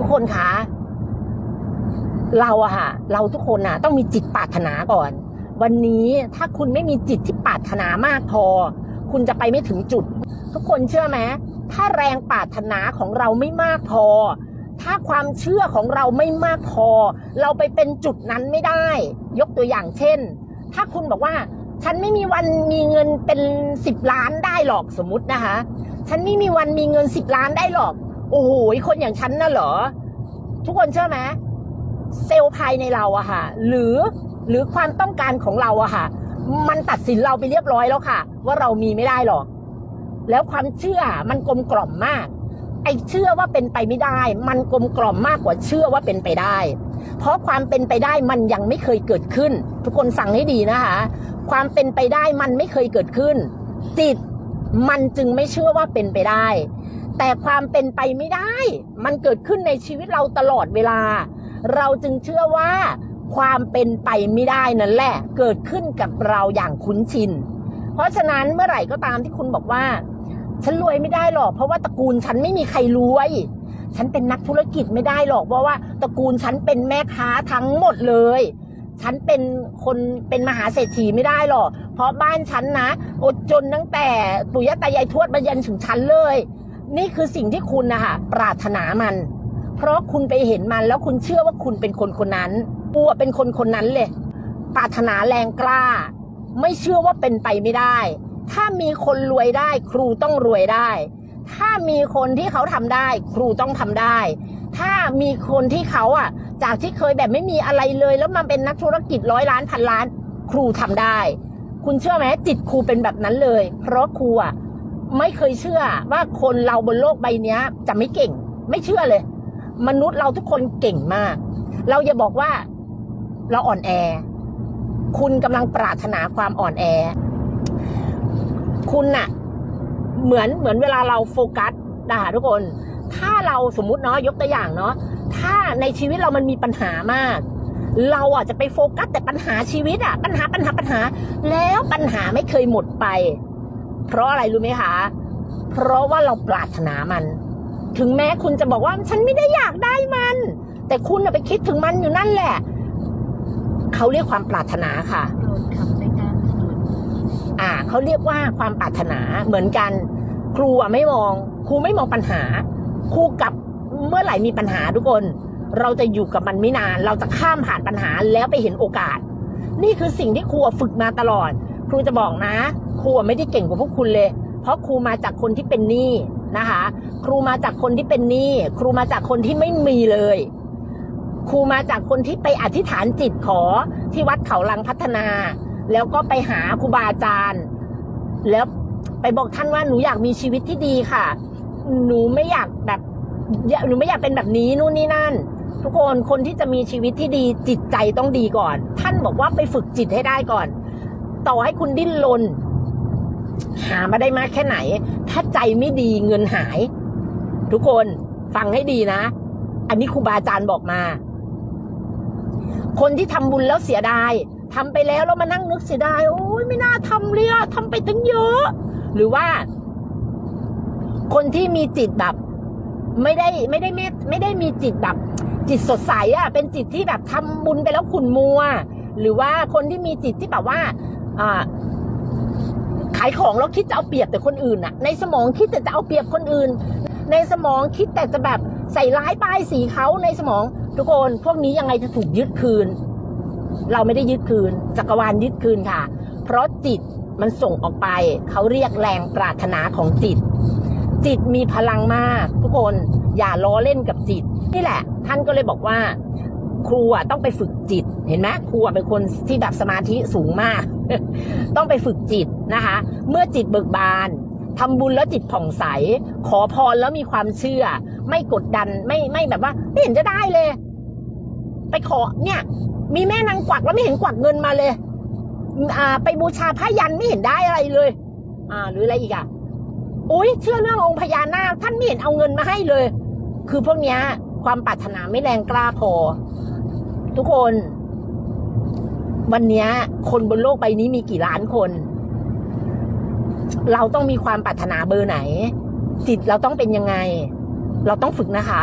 ทุกคนคะ เราอะค่ะ เราทุกคนอะต้องมีจิตปรารถนาก่อน วันนี้ถ้าคุณไม่มีจิตที่ปรารถนามากพอ คุณจะไปไม่ถึงจุด ทุกคนเชื่อไหมถ้าแรงปรารถนาของเราไม่มากพอ ถ้าความเชื่อของเราไม่มากพอ เราไปเป็นจุดนั้นไม่ได้ ยกตัวอย่างเช่น ถ้าคุณบอกว่า ฉันไม่มีวันมีเงินเป็นสิบล้านได้หรอกสมมตินะคะ ฉันไม่มีวันมีเงินสิบล้านได้หรอก โอ้โหคนอย่างฉันน่ะเหรอ ทุกคนเชื่อไหมเซลล์ภายในเราอะค่ะ หรือหรือความต้องการของเราอะค่ะ มันตัดสินเราไปเรียบร้อยแล้วค่ะ ว่าเรามีไม่ได้หรอก แล้วความเชื่อมันกลมกล่อมมาก ไอ้เชื่อว่าเป็นไปไม่ได้ มันกลมกล่อมมากกว่าเชื่อว่าเป็นไปได้ เพราะความเป็นไปได้มันยังไม่เคยเกิดขึ้น ทุกคนฟังให้ดีนะคะ ความเป็นไปได้มันไม่เคยเกิดขึ้น จิตมันจึงไม่เชื่อว่าเป็นไปได้แต่ความเป็นไปไม่ได้ มันเกิดขึ้นในชีวิตเราตลอดเวลา เราจึงเชื่อว่าความเป็นไปไม่ได้นั่นแหละ เกิดขึ้นกับเราอย่างคุ้นชิน เพราะฉะนั้นเมื่อไหร่ก็ตามที่คุณบอกว่า ฉันรวยไม่ได้หรอก เพราะว่าตระกูลฉันไม่มีใครรวย ฉันเป็นนักธุรกิจไม่ได้หรอกเพราะว่าตระกูลฉันเป็นแม่ค้าทั้งหมดเลย ฉันเป็นคนเป็นมหาเศรษฐีไม่ได้หรอก เพราะบ้านฉันนะอดจนตั้งแต่ปู่ย่าตายายทวดมายันถึงฉันเลย นี่คือสิ่งที่คุณนะคะปรารถนามัน เพราะคุณไปเห็นมันแล้วคุณเชื่อว่าคุณเป็นคนคนนั้นปัวเป็นคนคนนั้นเลย ปรารถนาแรงกล้า ไม่เชื่อว่าเป็นไปไม่ได้ ถ้ามีคนรวยได้ ครูต้องรวยได้ ถ้ามีคนที่เขาทำได้ ครูต้องทำได้ ถ้ามีคนที่เขาอะ จากที่เคยแบบไม่มีอะไรเลย แล้วมาเป็นนักธุรกิจร้อยล้านพันล้าน ครูทำได้ คุณเชื่อไหมจิตครูเป็นแบบนั้นเลย เพราะครูอะ ไม่เคยเชื่อว่าคนเราบนโลกใบนี้จะไม่เก่ง ไม่เชื่อเลย มนุษย์เราทุกคนเก่งมาก เราอย่าบอกว่าเราอ่อนแอ คุณกำลังปรารถนาความอ่อนแอ คุณน่ะ เหมือนเหมือนเวลาเราโฟกัสนะคะทุกคน ถ้าเราสมมุติเนาะยกตัวอย่างเนาะถ้าในชีวิตเรามันมีปัญหามาก เราอะจะไปโฟกัสแต่ปัญหาชีวิตอะ ปัญหาปัญหาปัญหา แล้วปัญหาไม่เคยหมดไป เพราะอะไรรู้ไหมคะ เพราะว่าเราปรารถนามัน ถึงแม้คุณจะบอกว่าฉันไม่ได้อยากได้มัน แต่คุณน่ะไปคิดถึงมันอยู่นั่นแหละ เขาเรียกความปรารถนาค่ะโปรดขับไปตามถนนอ่าเขาเรียกว่าความปรารถนาเหมือนกัน ครูอะไม่มอง ครูไม่มองปัญหา ครูกลับเมื่อไหร่มีปัญหาทุกคน เราจะอยู่กับมันไม่นาน เราจะข้ามผ่านปัญหาแล้วไปเห็นโอกาส นี่คือสิ่งที่ครูอะฝึกมาตลอด ครูจะบอกนะ ครูไม่ได้เก่งกว่าพวกคุณเลย เพราะครูมาจากคนที่เป็นหนี้นะคะ ครูมาจากคนที่เป็นหนี้ครูมาจากคนที่ไม่มีเลย ครูมาจากคนที่ไปอธิษฐานจิตขอที่วัดเขาลังพัฒนา แล้วก็ไปหาครูบาอาจารย์ แล้วไปบอกท่านว่าหนูอยากมีชีวิตที่ดีค่ะ หนูไม่อยากแบบหนูไม่อยากเป็นแบบนี้นู่นนี่นั่น ทุกคนคนที่จะมีชีวิตที่ดีจิตใจต้องดีก่อน ท่านบอกว่าไปฝึกจิตให้ได้ก่อน ต่อให้คุณดิ้นรนหามาได้มากแค่ไหน ถ้าใจไม่ดีเงินหาย ทุกคนฟังให้ดีนะ อันนี้ครูบาอาจารย์บอกมา คนที่ทำบุญแล้วเสียดายทำไปแล้วแล้วมานั่งนึกเสียดาย โอ้ยไม่น่าทำเลยอะทำไปตั้งเยอะ หรือว่า คนที่มีจิตแบบ ไม่ได้ไม่ได้ไม่ไม่ได้มีจิตแบบ จิตสดใสอะเป็นจิตที่แบบทำบุญไปแล้วขุนมัว หรือว่าคนที่มีจิตที่แบบว่า ขายของแล้วคิดจะเอาเปรียบแต่คนอื่นอะในสมองคิดแต่จะเอาเปรียบคนอื่น ในสมองคิดแต่จะแบบใส่ร้ายป้ายสีเขาในสมอง ทุกคนพวกนี้ยังไงจะถูกยึดคืน เราไม่ได้ยึดคืน จักรวาลยึดคืนค่ะ เพราะจิตมันส่งออกไป เขาเรียกแรงปรารถนาของจิต จิตมีพลังมาก ทุกคนอย่าล้อเล่นกับจิต นี่แหละ ท่านก็เลยบอกว่า ครูอะต้องไปฝึกจิต เห็นไหมครูอะเป็นคนที่แบบสมาธิสูงมาก ต้องไปฝึกจิตนะคะ เมื่อจิตเบิกบานทำบุญแล้วจิตผ่องใส ขอพรแล้วมีความเชื่อ ไม่กดดันไม่ไม่แบบว่าไม่เห็นจะได้เลย ไปขอเนี่ย มีแม่นางกวักแล้วไม่เห็นกวักเงินมาเลย อ่า ไปบูชาพระยันไม่เห็นได้อะไรเลย อ่า หรืออะไรอีกอะอุ้ยเชื่อเรื่ององค์พญานาคท่านไม่เห็นเอาเงินมาให้เลย คือพวกเนี้ยความปรารถนาไม่แรงกล้าพอ ทุกคน วันนี้คนบนโลกใบนี้มีกี่ล้านคน เราต้องมีความปรารถนาเบอร์ไหน จิตเราต้องเป็นยังไง เราต้องฝึกนะคะ